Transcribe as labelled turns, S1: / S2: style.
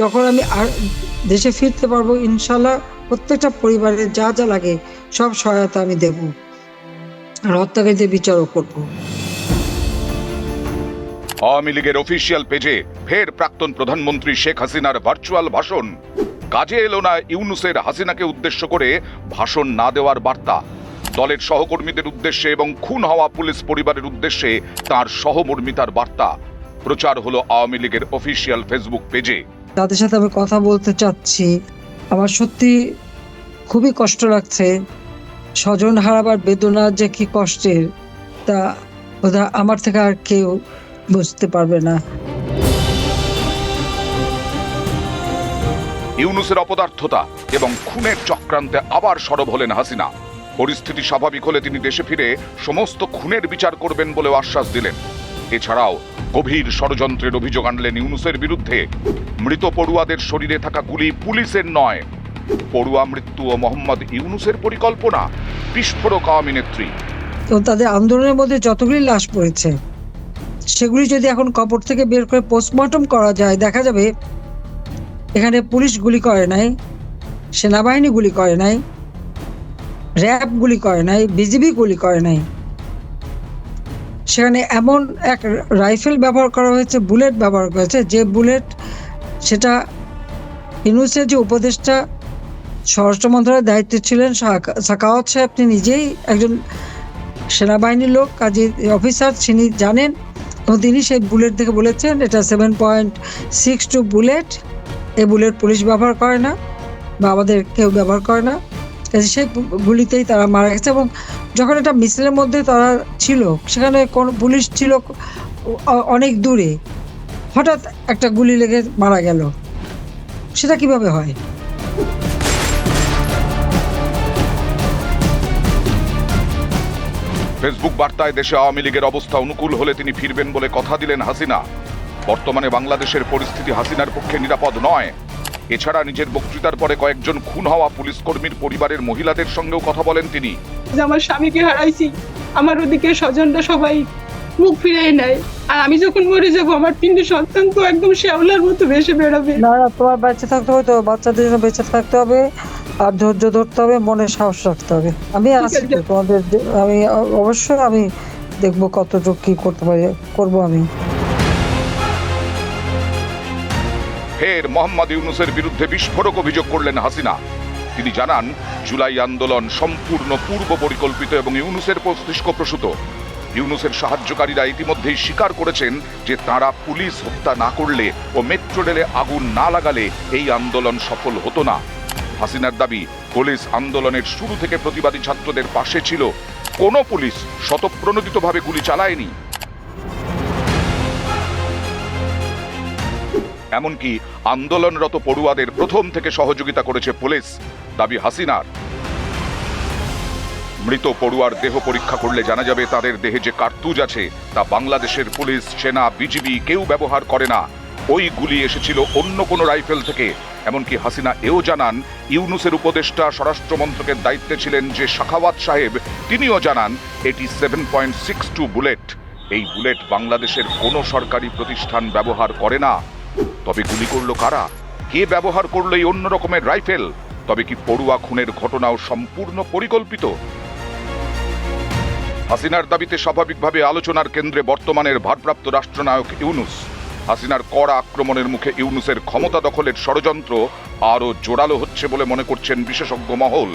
S1: যখন আমি আর দেশে ফিরতে পারব ইনশাল্লাহ প্রত্যেকটা পরিবারের যা যা লাগে সব সহায়তা আমি দেব আর হত্যাকারীদের বিচারও করব।
S2: আওয়ামী লীগের অফিসিয়াল পেজে ফের প্রাক্তন প্রধানমন্ত্রী শেখ হাসিনার ভার্চুয়াল ভাষণ। কাজে এলো না ইউনুসের হাসিনাকে উদ্দেশ্য করে ভাষণ না দেওয়ার বার্তা। দলের সহকর্মীদের উদ্দেশ্যে এবং খুন হওয়া পুলিশ পরিবারের উদ্দেশ্যে তার সহমর্মিতার বার্তা। প্রচার হলো আওয়ামী লীগের অফিসিয়াল ফেসবুক পেজে।
S1: তাদের সাথে আমি কথা বলতে চাচ্ছি। আমার সত্যি খুবই কষ্ট লাগছে। স্বজন হারাবার বেদনা যে কি কষ্টের, তা বোধহয় আমার থেকে আর কেউ বুঝতে পারবে না।
S2: ইউনুসের অপদার্থতা এবং খুনের চক্রান্তে আবার সরব হলেন হাসিনা। পরিস্থিতি স্বাভাবিক হলে তিনি দেশে ফিরে সমস্ত খুনের বিচার করবেন বলেও আশ্বাস দিলেন। এছাড়াও গভীর ষড়যন্ত্রের অভিযোগ আনলেন ইউনুসের বিরুদ্ধে মৃত পড়ুয়াদের শরীরে থাকা গুলি পুলিশের নয়। পড়ুয়া মৃত্যু ও মোহাম্মদ ইউনুসের পরিকল্পনা বিস্ফোরক আওয়ামী নেত্রী।
S1: এবং তাদের আন্দোলনের মধ্যে যতগুলি লাশ পড়েছে, সেগুলি যদি এখন কবর থেকে বের করে পোস্টমর্টম করা যায়, দেখা যাবে এখানে পুলিশ গুলি করে নাই, সেনাবাহিনী গুলি করে নাই, র্যাব গুলি করে নাই, বিজিবি গুলি করে নাই। সেখানে এমন এক রাইফেল ব্যবহার করা হয়েছে, বুলেট ব্যবহার করা হয়েছে, যে বুলেট সেটা ইউনুসের যে উপদেষ্টা, স্বরাষ্ট্র মন্ত্রণালয়ের দায়িত্বে ছিলেন সাকা- সাকাওয়াত সাহেব, তিনি নিজেই একজন সেনাবাহিনীর লোক, কাজে অফিসার, তিনি জানেন এবং তিনি সেই বুলেট থেকে বলেছেন, এটা seven point six two bullet এই বুলেট পুলিশ ব্যবহার করে না বা আমাদের কেউ ব্যবহার করে না। সেই গুলিতেই তারা মারা গেছে এবং যখন এটা মিছিলের মধ্যে তারা ছিল, সেখানে কোন পুলিশ ছিল অনেক দূরে, হঠাৎ একটা গুলি লেগে মারা গেল। সেটা কীভাবে হয়?
S2: ফেসবুক বার্তায় দেশে আওয়ামী লীগের অবস্থা অনুকূল হলে তিনি ফিরবেন বলে কথা দিলেন হাসিনা। বর্তমানে বাংলাদেশের পরিস্থিতি হাসিনার পক্ষে নিরাপদ নয়। এছাড়া নিজের বক্তৃতার পরে কয়েকজন খুন হওয়া পুলিশ কর্মীর পরিবারের মহিলাদের সঙ্গেও কথা বলেন তিনি।
S3: যে আমার স্বামীকে হারাইছি আমার ওদিকে স্বজনরা সবাই মুখ ফিরিয়ে নেয়। আর আমি যখন মরে যাব আমার তিনটে সন্তান তো একদম শ্যাওলার মতো ভেসে বেরোবে
S1: না না তোমার বেঁচে থাকতে হবে তো বাচ্চাদের জন্য বেঁচে থাকতে হবে আর ধৈর্য ধরতে হবে মনে সাহস রাখতে হবে। আমি আছি তোমাদের আমি অবশ্যই আমি দেখব কতটুকু কি করতে পারি করব আমি।
S2: ফের মোহাম্মদ ইউনুসের বিরুদ্ধে বিস্ফোরক অভিযোগ করলেন হাসিনা। তিনি জানান, জুলাই আন্দোলন সম্পূর্ণ পূর্ব পরিকল্পিত এবং ইউনুসের মস্তিষ্ক প্রসূত। ইউনুসের সাহায্যকারীরা ইতিমধ্যেই স্বীকার করেছেন যে তারা পুলিশ হত্যা না করলে ও মেট্রো রেলে আগুন না লাগালে এই আন্দোলন সফল হতো না। হাসিনার দাবি, পুলিশ আন্দোলনের শুরু থেকে প্রতিবাদী ছাত্রদের পাশে ছিল। কোনো পুলিশ শতপ্রণোদিতভাবে গুলি চালায়নি। এমনকি আন্দোলনরত পড়ুয়াদের প্রথম থেকে সহযোগিতা করেছে পুলিশ, দাবি হাসিনার। মৃত পড়ুয়ার দেহ পরীক্ষা করলে জানা যাবে তাদের দেহে যে কার্তুজ আছে, তা বাংলাদেশের পুলিশ, সেনা, বিজিবি কেউ ব্যবহার করে না। ওই গুলি এসেছিল অন্য কোনো রাইফেল থেকে। এমনকি হাসিনা এও জানান, ইউনুসের উপদেষ্টা, স্বরাষ্ট্রমন্ত্রকের দায়িত্বে ছিলেন যে শাখাওয়াত সাহেব। তিনিও জানান, এটি seven point six two bullet. এই বুলেট বাংলাদেশের কোনো সরকারি প্রতিষ্ঠান ব্যবহার করে না। তবে গুলি করল কারা? কে ব্যবহার করল এই অন্য রকমের রাইফেল? তবে কি পড়ুয়া খুনের ঘটনাও সম্পূর্ণ পরিকল্পিত? হাসিনার দাবিতে স্বাভাবিকভাবে আলোচনার কেন্দ্রে বর্তমানের ভারপ্রাপ্ত রাষ্ট্রনায়ক ইউনুস। হাসিনার কড়া আক্রমণের মুখে ইউনুসের ক্ষমতা দখলের ষড়যন্ত্র আরও জোরালো হচ্ছে বলে মনে করছেন বিশেষজ্ঞ মহল।